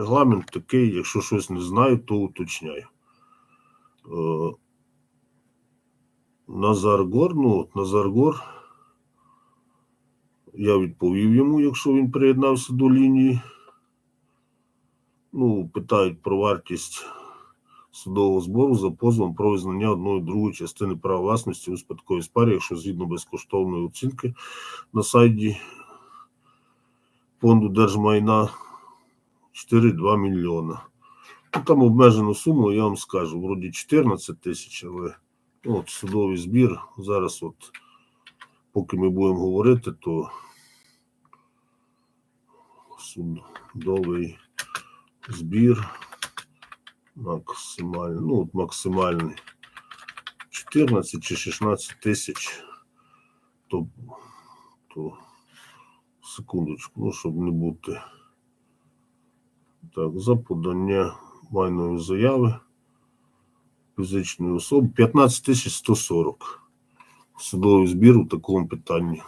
регламент такий, якщо щось не знаю, то уточняю. Е, Назар Гор, ну от Назар Гор. Я відповів йому, якщо він приєднався до лінії. Ну, питають про вартість судового збору за позовом про визнання одної другої частини права власності у спадковій спарі, якщо згідно безкоштовної оцінки на сайті фонду держмайна 4,2 мільйона. Ну, там обмежену суму, я вам скажу, вроді 14 тисяч, але ну, от судовий збір. Зараз, от, поки ми будемо говорити, то судовий збір максимальний, ну, от максимальний 14 чи 16 тисяч, то, то секундочку, ну, щоб не бути. Так, за подання майної заяви фізичної особи 15 тисяч 140. Судовий збір у такому питанні.